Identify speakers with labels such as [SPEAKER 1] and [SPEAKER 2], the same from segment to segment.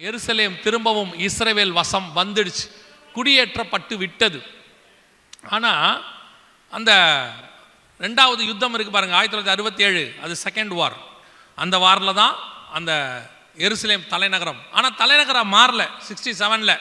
[SPEAKER 1] எருசலேம் திரும்பவும் இஸ்ரேவேல் வசம் வந்துடுச்சு. குடியேற்றப்பட்டு விட்டது. ஆனால் அந்த ரெண்டாவது யுத்தம் இருக்குது பாருங்க ஆயிரத்தி தொள்ளாயிரத்தி அறுபத்தி ஏழு அது செகண்ட் வார் அந்த வாரில் தான் அந்த எருசலேம் தலைநகரம். ஆனால் தலைநகரம் மாறல சிக்ஸ்டி செவனில்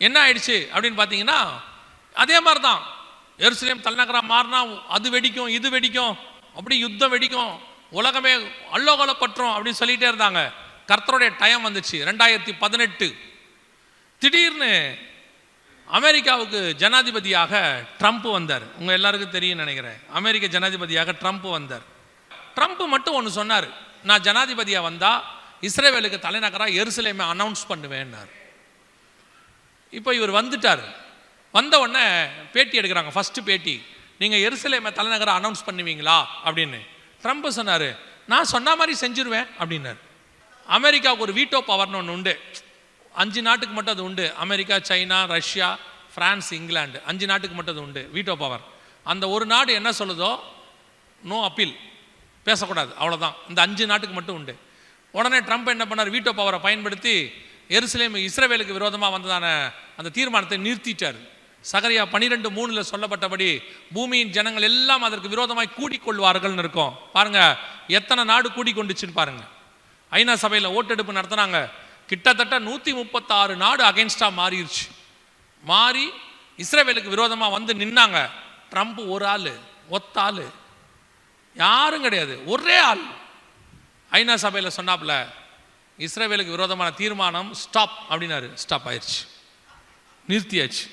[SPEAKER 1] என்ன ஆயிடுச்சு அப்படின்னு பார்த்தீங்கன்னா அதே மாதிரி தான் எருசலேம் தலைநகரம் மாறினா அது வெடிக்கும் இது வெடிக்கும் அப்படி யுத்தம் வெடிக்கும் உலகமே அல்லோகலப்பற்றும் அப்படின்னு சொல்லிகிட்டே இருந்தாங்க. கர்த்தருடைய டைம் வந்துச்சு. ரெண்டாயிரத்தி பதினெட்டு. திடீர்னு அமெரிக்காவுக்கு ஜனாதிபதியாக ட்ரம்ப் வந்தார். உங்கள் எல்லாருக்கும் தெரியும் நினைக்கிறேன். அமெரிக்க ஜனாதிபதியாக ட்ரம்ப் வந்தார். ட்ரம்ப் மட்டும் ஒன்று சொன்னார். நான் ஜனாதிபதியாக வந்தால் இஸ்ரேவேலுக்கு தலைநகராக எருசலேமை அனௌன்ஸ் பண்ணுவேன்னார். இப்போ இவர் வந்துட்டார். வந்த உடனே பேட்டி எடுக்கிறாங்க. ஃபஸ்ட்டு பேட்டி. நீங்கள் எருசலேமை தலைநகரை அனௌன்ஸ் பண்ணுவீங்களா? அப்படின்னு. ட்ரம்ப் சொன்னார். நான் சொன்ன மாதிரி செஞ்சுருவேன் அப்படின்னார். அமெரிக்காவுக்கு ஒரு வீட்டோ பவர்னு ஒன்று உண்டு. அஞ்சு நாட்டுக்கு மட்டும் அது உண்டு. America China Russia France England. அஞ்சு நாட்டுக்கு மட்டும் அது உண்டு. Veto power. அந்த ஒரு நாடு என்ன சொல்லுதோ நோ அப்பீல். பேசக்கூடாது. அவ்வளோதான் இந்த அஞ்சு நாட்டுக்கு மட்டும் உண்டு. உடனே ட்ரம்ப் என்ன பண்ணார்? வீட்டோ பவரை பயன்படுத்தி எருசலேம் இஸ்ரேவேலுக்கு விரோதமாக வந்ததான அந்த தீர்மானத்தை நிறுத்திட்டார். சகரியா பனிரெண்டு மூணில் சொல்லப்பட்டபடி பூமியின் ஜனங்கள் எல்லாம் அதற்கு விரோதமாய் கூடிக்கொள்வார்கள்னு இருக்கும். பாருங்க எத்தனை நாடு கூடிக்கொண்டுச்சுன்னு பாருங்கள் ஐநா சபையில் ஓட்டெடுப்பு நடத்துனாங்க. கிட்டத்தட்ட நூற்றி முப்பத்தாறு நாடு அகைன்ஸ்டாக மாறிடுச்சு மாறி இஸ்ரேவேலுக்கு விரோதமாக வந்து நின்னாங்க. ட்ரம்ப் ஒரு ஆள் ஒத்த ஆள். யாரும் கிடையாது ஒரே ஆள். ஐநா சபையில் சொன்னாப்புல இஸ்ரேவேலுக்கு விரோதமான தீர்மானம் ஸ்டாப் அப்படின்னாரு. ஸ்டாப் ஆயிடுச்சு நிறுத்தியாச்சு.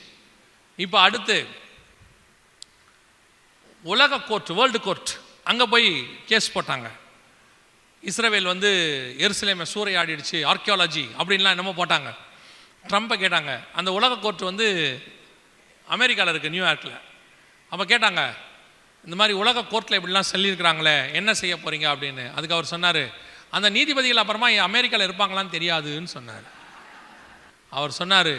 [SPEAKER 1] இப்போ அடுத்து உலக கோர்ட் வேர்ல்டு கோர்ட் அங்கே போய் கேஸ் போட்டாங்க. இஸ்ரேவேல் வந்து எருசலேமை சூறையாடிடுச்சு ஆர்கியாலஜி அப்படின்லாம் என்னமோ போட்டாங்க. ட்ரம்ப்பை கேட்டாங்க. அந்த உலக கோர்ட் வந்து அமெரிக்காவில் இருக்குது நியூயார்க்கில் அப்போ கேட்டாங்க இந்த மாதிரி உலக கோர்ட்டில் இப்படிலாம் சொல்லியிருக்கிறாங்களே என்ன செய்ய போகிறீங்க அப்படின்னு. அதுக்கு அவர் சொன்னார் அந்த நீதிபதிகள் அப்புறமா அமெரிக்காவில் இருப்பாங்களான்னு தெரியாதுன்னு சொன்னார். அவர் சொன்னார்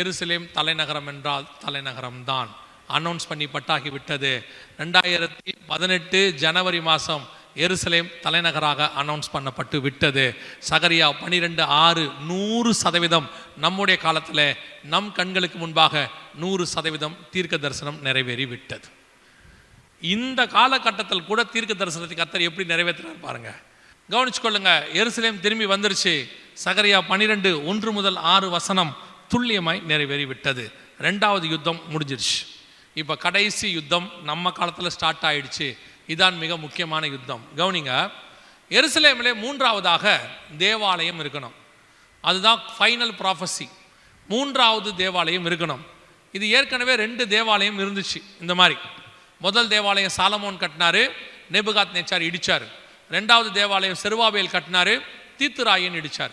[SPEAKER 1] எருசலேம் தலைநகரம் என்றால் தலைநகரம் தான் அனௌன்ஸ் பண்ணி பட்டாகி விட்டது. ரெண்டாயிரத்தி பதினெட்டு ஜனவரி மாதம் எருசலேம் தலைநகராக அனௌன்ஸ் பண்ணப்பட்டு விட்டது. சகரியா பனிரெண்டு ஆறு நூறு சதவீதம் நம்முடைய காலத்தில் நம் கண்களுக்கு முன்பாக நூறு சதவீதம் தீர்க்க தரிசனம் நிறைவேறி விட்டது. இந்த காலகட்டத்தில் கூட தீர்க்க தரிசனத்தை கத்தர் எப்படி நிறைவேற்றுறாரு பாருங்க. கவனிச்சுக்கொள்ளுங்க எருசலேம் திரும்பி வந்துருச்சு. சகரியா பனிரெண்டு ஒன்று முதல் ஆறு வசனம் துல்லியமாய் நிறைவேறி விட்டது. ரெண்டாவது யுத்தம் முடிஞ்சிருச்சு. இப்போ கடைசி யுத்தம் நம்ம காலத்தில் ஸ்டார்ட் ஆயிடுச்சு. இதான் மிக முக்கியமான யுத்தம். கவனிங்க எருசலேமிலே மூன்றாவதாக தேவாலயம் இருக்கணும். அதுதான் ஃபைனல் ப்ராஃபஸி மூன்றாவது தேவாலயம் இருக்கணும். இது ஏற்கனவே ரெண்டு தேவாலயம் இருந்துச்சு இந்த மாதிரி. முதல் தேவாலயம் சாலமோன் கட்டினாரு நெபுகாத் நேச்சார் இடித்தார் ரெண்டாவது தேவாலயம் செருவாபேல் கட்டினாரு தீத்துராயன் இடிச்சார்.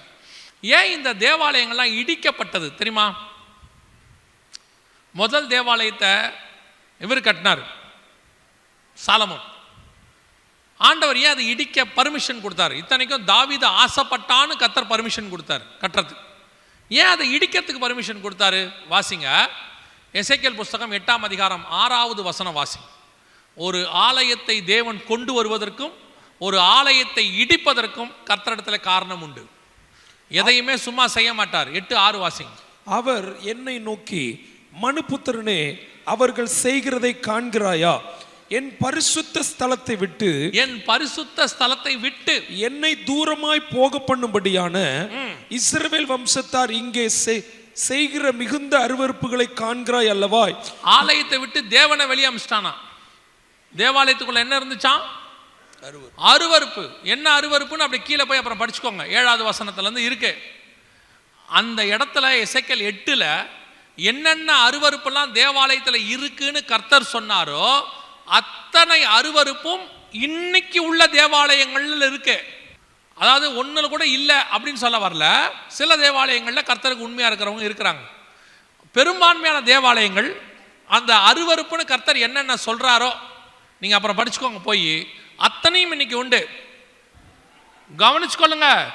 [SPEAKER 1] ஏன் இந்த தேவாலயங்கள்லாம் இடிக்கப்பட்டது தெரியுமா? முதல் தேவாலயத்தை இவர் கட்டினார் சாலமோன். ஆண்டவர் ஏன் அதை இடிக்க பர்மிஷன் கொடுத்தாரு? இத்தனைக்கும் தாவீது ஆசைப்பட்டான்னு கத்தர் பர்மிஷன் கொடுத்தாரு கட்டுறது. ஏன் அதை இடிக்கிறதுக்கு பர்மிஷன் கொடுத்தாரு? வாசிங்க. எசைக்கல் புஸ்தகம் எட்டாம் அதிகாரம் ஆறாவது வசனம் வாசி ஒரு ஆலயத்தை தேவன் கொண்டு வருவதற்கும் ஒரு ஆலயத்தை இடிப்பதற்கும் கர்த்தரிடத்தில் காரணம் உண்டு. எதையுமே சும்மா செய்ய மாட்டார். எட்டு ஆறு வாசிங்க.
[SPEAKER 2] அவர் என்னை நோக்கி மனுபுத்திரனே அவர்கள் செய்கிறதை காண்கிறாயா? என் பரிசுத்த ஸ்தலத்தை விட்டு
[SPEAKER 1] என் பரிசுத்த ஸ்தலத்தை விட்டு
[SPEAKER 2] என்னை தூரமாய் போக பண்ணும்படியான இஸ்ரவேல் வம்சத்தார் இங்கே செய்- செய்கிற மிகுந்த அருவருப்புகளை காண்கிறாய் அல்லவாய்
[SPEAKER 1] ஆலயத்தை விட்டு தேவனை வெளியே அமிச்சிட்டானா? தேவாலயத்துக்குள்ள என்ன இருந்துச்சாம் அருவருப்பு. என்ன அருவருப்புன்னு அப்படி கீழே போய் அப்புறம் படிச்சுக்கோங்க. ஏழாவது வசனத்துல இருந்து இருக்கு. அந்த இடத்துல எசைக்கல் எட்டுல என்னென்ன அருவருப்பெல்லாம் தேவாலயத்துல இருக்குன்னு கர்த்தர் சொன்னாரோ அத்தனை அருவருப்பும் இன்னைக்கு உள்ள தேவாலயங்களில் இருக்கு. அதாவது ஒன்றில் கூட இல்லை அப்படின்னு சொல்ல வரல. சில தேவாலயங்களில் கர்த்தருக்கு உண்மையாக இருக்கிறவங்க இருக்கிறாங்க. பெரும்பான்மையான தேவாலயங்கள் அந்த அருவருப்புன்னு கர்த்தர் என்னென்ன சொல்கிறாரோ நீங்கள் அப்புறம் படிச்சுக்கோங்க போய். அத்தனையும் இன்னைக்கு உண்டு. கவனிச்சுக்கொள்ளுங்க.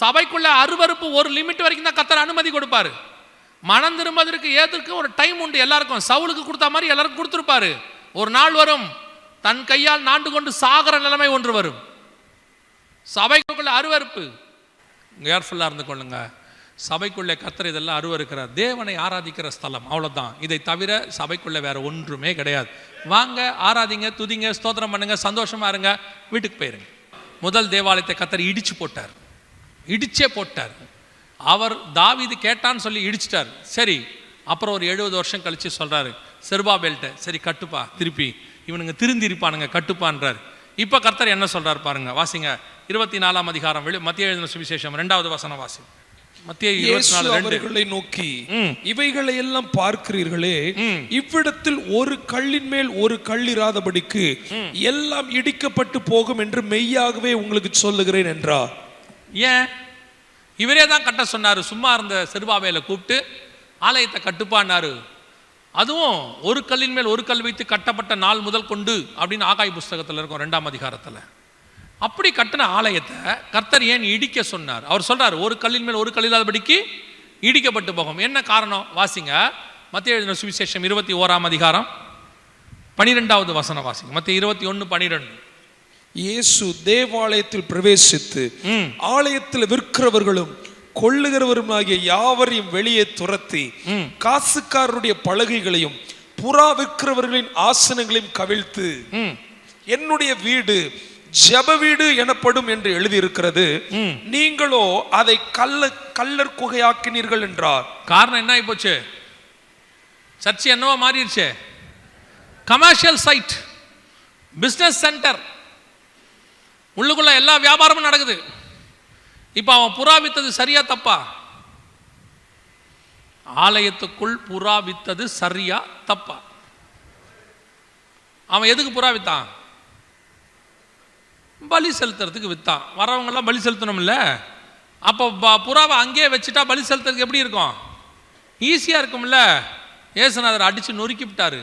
[SPEAKER 1] சபைக்குள்ள அருவருப்பு ஒரு லிமிட் வரைக்கும் தான் கத்தர் அனுமதி கொடுப்பாரு. மனம் திரும்பதற்கு ஏதற்கு ஒரு டைம் உண்டு எல்லாருக்கும். சவுலுக்கு கொடுத்த மாதிரி எல்லாருக்கும் கொடுத்துருப்பாரு. ஒரு நாள் வரும் தன் கையால் நாண்டு கொண்டு சாகிற நிலைமை ஒன்று வரும். சபைக்குள்ள அருவருப்பு. கேர்ஃபுல்லாக இருந்து கொள்ளுங்க. சபைக்குள்ளே கத்துற இதெல்லாம் அருவருக்கிறார். தேவனை ஆராதிக்கிற ஸ்தலம் அவ்வளோதான் இதை தவிர சபைக்குள்ளே வேற ஒன்றுமே கிடையாது. வாங்க ஆராதிங்க துதிங்க ஸ்தோத்திரம் பண்ணுங்க சந்தோஷமா இருங்க வீட்டுக்கு போயிருங்க. முதல் தேவாலயத்தை கத்தர் இடிச்சு போட்டார். இடிச்சே போட்டார். அவர் தாவிது கேட்டான்னு சொல்லி இடிச்சிட்டார். சரி அப்புறம் ஒரு எழுபது வருஷம் கழித்து சொல்கிறாரு செருபாபேல்ட்ட சரி கட்டுப்பா திருப்பி. இவனுங்க திருந்தி இருப்பானுங்க கட்டுப்பான்றார். இப்போ கர்த்தர் என்ன சொல்றாரு பாருங்க வாசிங்க. இருபத்தி நாலாம் அதிகாரம் வெளி மத்திய எழுதின சுவிசேஷம் ரெண்டாவது வசனம் வாசி
[SPEAKER 2] அவர்களை நோக்கி. இவைகளை எல்லாம் பார்க்கிறீர்களே. இவ்விடத்தில் ஒரு கல்லின் மேல் ஒரு கல் இராதபடிக்கு எல்லாம் இடிக்கப்பட்டு போகும் என்று மெய்யாகவே உங்களுக்கு சொல்லுகிறேன் என்றார்.
[SPEAKER 1] ஏன்? இவரே தான் கட்ட சொன்னாரு சும்மா இருந்த செருபாவேல கூப்பிட்டு ஆலயத்தை கட்டுப்பான்னாரு. அதுவும் ஒரு கல்லின் மேல் ஒரு கல் வைத்து கட்டப்பட்ட நாள் முதல் கொண்டு அப்படின்னு ஆகாய் புஸ்தகத்தில் இருக்கும் ரெண்டாம் அதிகாரத்தில். அப்படி கட்டின ஆலயத்தை கர்த்தர் ஏன் இடிக்க சொன்னார்? அவர் சொல்றார் ஒரு கல்லின் மேல் ஒரு கல் இல்லாதபடிக்கு இடிக்கப்பட்டு போகும். என்ன காரணம்? வாசிங்க. மத்திய எழுதின சுவிசேஷம் இருபத்தி ஓராம் அதிகாரம் பனிரெண்டாவது வசனம் வாசிங்க. மத்திய இருபத்தி ஒன்று பனிரெண்டு.
[SPEAKER 2] இயேசு தேவாலயத்தில் பிரவேசித்து ஆலயத்தில் விற்கிறவர்களும் கொள்ளுகிறவருமாகிய யாவரையும் வெளியே துரத்தி காசுக்காரருடைய பலகைகளையும் புறா விற்கிறவர்களின் ஆசனங்களையும் கவிழ்த்து என்னுடைய வீடு ஜெப வீடு எனப்படும் என்று எழுதியிருக்கிறது. நீங்களோ அதை கல்ல கல்லர் குகையாக்கினீர்கள் என்றார்.
[SPEAKER 1] காரணம் என்ன ஆயிப்போச்சு சர்ச் என்னவோ மாறிடுச்சு. கமர்ஷியல் சைட் பிஸ்னஸ் சென்டர் உள்ளுக்குள்ள எல்லா வியாபாரமும் நடக்குது. இப்போ அவன் புறா வித்தது சரியா தப்பா? ஆலயத்துக்குள் புறா வித்தது சரியா தப்பா? அவன் எதுக்கு புறா வித்தான் பலி செலுத்துறதுக்கு வித்தான். வரவங்கெல்லாம் பலி செலுத்தணும்ல? அப்போ ப- புறாவை அங்கேயே வச்சுட்டா பலி செலுத்துறதுக்கு எப்படி இருக்கும்? ஈஸியாக இருக்கும்ல? ஏசுநாதர் அடித்து நொறுக்கி விட்டாரு.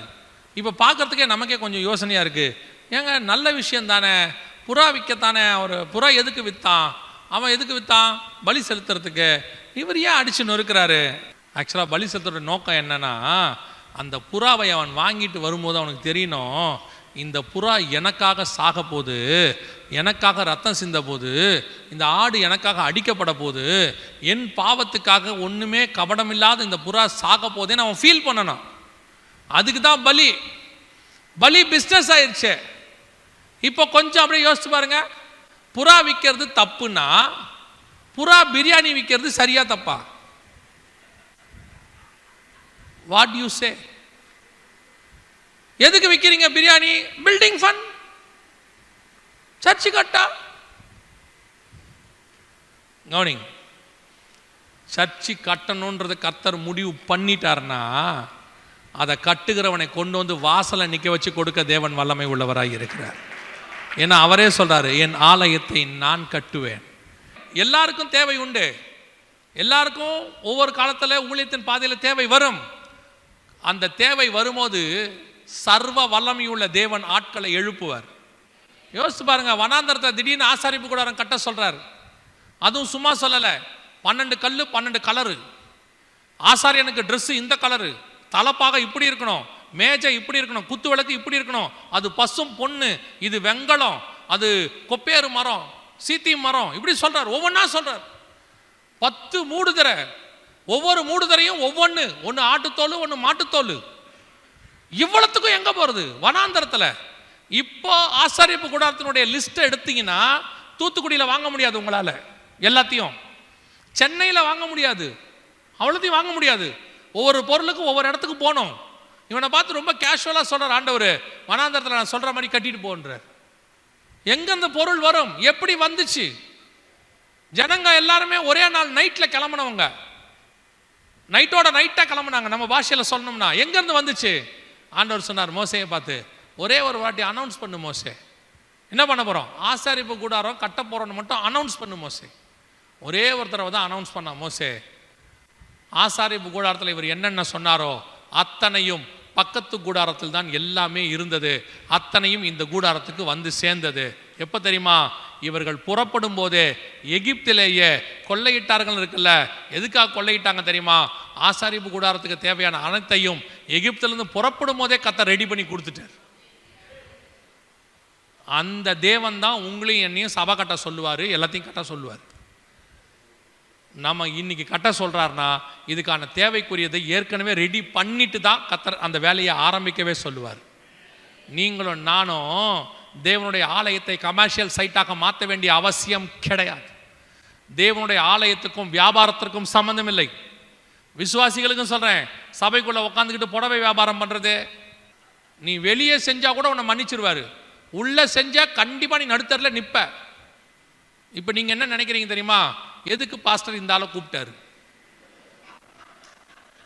[SPEAKER 1] இப்போ பார்க்கறதுக்கே நமக்கே கொஞ்சம் யோசனையாக இருக்குது ஏங்க நல்ல விஷயம் தானே? புறா விற்கத்தானே அவர் புறா எதுக்கு விற்றான் அவன் எதுக்கு விற்றான் பலி செலுத்துறதுக்கு. இவர் ஏன் அடித்து நொறுக்கிறாரு? ஆக்சுவலாக பலி செலுத்துற நோக்கம் என்னன்னா அந்த புறாவை அவன் வாங்கிட்டு வரும்போது அவனுக்கு தெரியணும் இந்த புறா எனக்காக சாக போது எனக்காக ரத்தம் சிந்த போது இந்த ஆடு எனக்காக அடிக்கப்பட போது என் பாவத்துக்காக ஒன்றுமே கபடமில்லாத இந்த புறா சாக போதேன்னு அவன் ஃபீல் பண்ணணும். அதுக்கு தான் பலி. பலி பிஸ்னஸ் ஆயிடுச்சு இப்போ கொஞ்சம் அப்படியே யோசிச்சு பாருங்கள் புறா விற்கிறது தப்புன்னா புறா பிரியாணி விற்கிறது சரியா தப்பா? வாட் யூ சே எதுக்கு விற்கிறீங்க பிரியாணி? பில்டிங் ஃபண்ட் சர்ச்சு கட்டா? கவனிங் சர்ச்சு கட்டணுன்றது கர்த்தர் முடிவு பண்ணிட்டார்னா அதை கட்டுகிறவனை கொண்டு வந்து வாசலை நிற்க வச்சு கொடுக்க தேவன் வல்லமை உள்ளவராக இருக்கிறார். ஏன்னா அவரே சொல்கிறாரு என் ஆலயத்தை நான் கட்டுவேன். எல்லாருக்கும் தேவை உண்டு. எல்லாருக்கும் ஒவ்வொரு காலத்தில் ஊழியத்தின் பாதையில் தேவை வரும். அந்த தேவை வரும்போது சர்வ வல்லமையுள்ள தேவன் ஆட்களை எழுப்புவார். யோசிச்சு பாருங்க வனாந்தரத்தை திடீர்னு ஆசாரிப்பு கூடாரம் கட்ட சொல்கிறார் அதுவும் சும்மா சொல்லலை பன்னெண்டு கல் பன்னெண்டு கலரு. ஆசாரியனுக்கு ட்ரெஸ்ஸு இந்த கலரு தலப்பாக இப்படி இருக்கணும். மேஜை இப்படி இருக்கணும் குத்து விளக்கு இப்படி இருக்கணும். அது பசும் பொண்ணு இது வெங்கலம் அது கொப்பேறு மரம் சீத்தி மரம் இப்படி சொல்கிறார் ஒவ்வொன்றா சொல்கிறார் பத்து மூடுதரை ஒவ்வொரு மூடுதரையும் ஒவ்வொன்று ஒன்று ஆட்டுத்தோல் ஒன்று மாட்டுத்தோல். இவ்வளத்துக்கும் எங்கே போகிறது வனாந்தரத்தில். இப்போ ஆசாரியப்பு கூடாரத்தினுடைய லிஸ்ட்டை எடுத்தீங்கன்னா தூத்துக்குடியில் வாங்க முடியாது உங்களால் எல்லாத்தையும். சென்னையில் வாங்க முடியாது அவ்வளோத்தையும் வாங்க முடியாது. ஒவ்வொரு பொருளுக்கும் ஒவ்வொரு இடத்துக்கு போகணும். இவனை பார்த்து ரொம்ப கேஷுவலாக சொல்கிறார் ஆண்டவர் வனாந்தரத்தில் நான் சொல்கிற மாதிரி கட்டிட்டு போன்றார் எங்கே அந்த பொருள் வரும்? எப்படி வந்துச்சு? ஜனங்க எல்லாருமே ஒரே நாள் நைட்டில் கிளம்புனவங்க. நைட்டோட நைட்டாக கிளம்புனாங்க. நம்ம பாஷையில் சொல்லணும்னா எங்கேருந்து வந்துச்சு? ஆண்டவர் சொன்னார் மோசையை பார்த்து. ஒரே ஒரு வாட்டி அனௌன்ஸ் பண்ணு மோசே. என்ன பண்ண போகிறோம் ஆசாரிப்பு கூடாரம் கட்ட போகிறோன்னு மட்டும் அனௌன்ஸ் பண்ணு மோசே. ஒரே ஒரு தடவை தான் அனௌன்ஸ் பண்ணான் மோசே. ஆசாரிப்பு கூடாரத்தில் இவர் என்னென்ன சொன்னாரோ அத்தனையும் பக்கத்து கூடாரத்தில் தான் எல்லாமே இருந்தது. அத்தனையும் இந்த கூடாரத்துக்கு வந்து சேர்ந்தது. எப்போ தெரியுமா? இவர்கள் புறப்படும் போதே எகிப்திலேயே கொள்ளையிட்டார்கள் இருக்குல்ல. எதுக்காக கொள்ளையிட்டாங்க தெரியுமா? ஆசாரிப்பு கூடாரத்துக்கு தேவையான அனைத்தையும் எகிப்திலிருந்து புறப்படும் போதே கத்தை ரெடி பண்ணி கொடுத்துட்டார். அந்த தேவன் தான் உங்களையும் என்னையும் சபை கட்ட சொல்லுவார் எல்லாத்தையும் கட்ட சொல்லுவார். நம்ம இன்னைக்கு கட்ட சொல்றாருன்னா இதுக்கான தேவைக்குரியதை ஏற்கனவே ரெடி பண்ணிட்டு தான் கத்தர் அந்த வேலையை ஆரம்பிக்கவே சொல்லுவார். நீங்களும் நானும் தேவனுடைய ஆலயத்தை கமர்ஷியல் சைட்டாக மாற்ற வேண்டிய அவசியம் கிடையாது. தேவனுடைய ஆலயத்துக்கும் வியாபாரத்திற்கும் சம்மந்தம் இல்லை. விசுவாசிகளுக்கும் சொல்கிறேன் சபைக்குள்ளே உட்காந்துக்கிட்டு புடவை வியாபாரம் பண்ணுறது நீ வெளியே செஞ்சால் கூட உன்னை மன்னிச்சிருவார். உள்ளே செஞ்சால் கண்டிப்பாக நீ நடுத்தரில் நிற்ப இப்போ நீங்கள் என்ன நினைக்கிறீங்க தெரியுமா? எதுக்கு பாஸ்டர் இந்த ஆளை கூப்பிட்டாரு?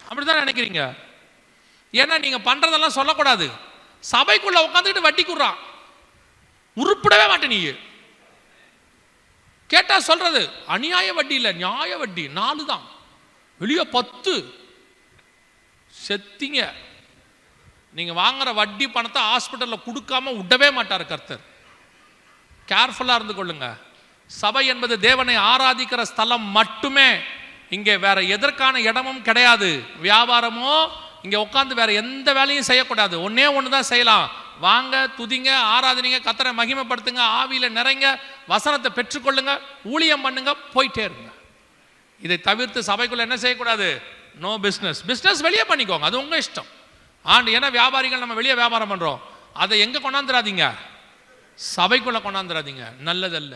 [SPEAKER 1] அப்படிதான் நினைக்கிறீங்க? ஏன்னா நீங்க பண்றதெல்லாம் சொல்லக்கூடாது. சபைக்குள்ள உட்காந்துக்கிட்டு வட்டி குடுறான். உருப்பிடவே மாட்டே நீ கேட்டா சொல்றது அநியாய வட்டி இல்லை நியாய வட்டி நாலு தான். வெளியே பத்து. செத்திங்க. நீங்க வாங்குற வட்டி பணத்தை ஹாஸ்பிட்டல்ல கொடுக்காம விடவே மாட்டார் கர்த்தர். கேர்ஃபுல்லாக இருந்து கொள்ளுங்க. சபை என்பது தேவனை ஆராதிக்கிற ஸ்தலம் மட்டுமே. இங்கே வேற எதற்கான இடமும் கிடையாது. வியாபாரமோ இங்கே உட்காந்து வேற எந்த வேலையும் செய்யக்கூடாது. ஒன்றே ஒன்று தான் செய்யலாம். வாங்க துதிங்க ஆராதனைங்க கத்தரை மகிமைப்படுத்துங்க ஆவியில் நிறைங்க வசனத்தை பெற்றுக்கொள்ளுங்க ஊழியம் பண்ணுங்க போயிட்டே இருங்க. இதை தவிர்த்து சபைக்குள்ள என்ன செய்யக்கூடாது? நோ பிஸ்னஸ் பிஸ்னஸ் வெளியே பண்ணிக்கோங்க. அது உங்கள் இஷ்டம். ஆண்டு ஏன்னா வியாபாரிகள் நம்ம வெளியே வியாபாரம் பண்ணுறோம் அதை எங்கே கொண்டாந்துடாதீங்க சபைக்குள்ளே கொண்டாந்துடாதீங்க நல்லதல்ல.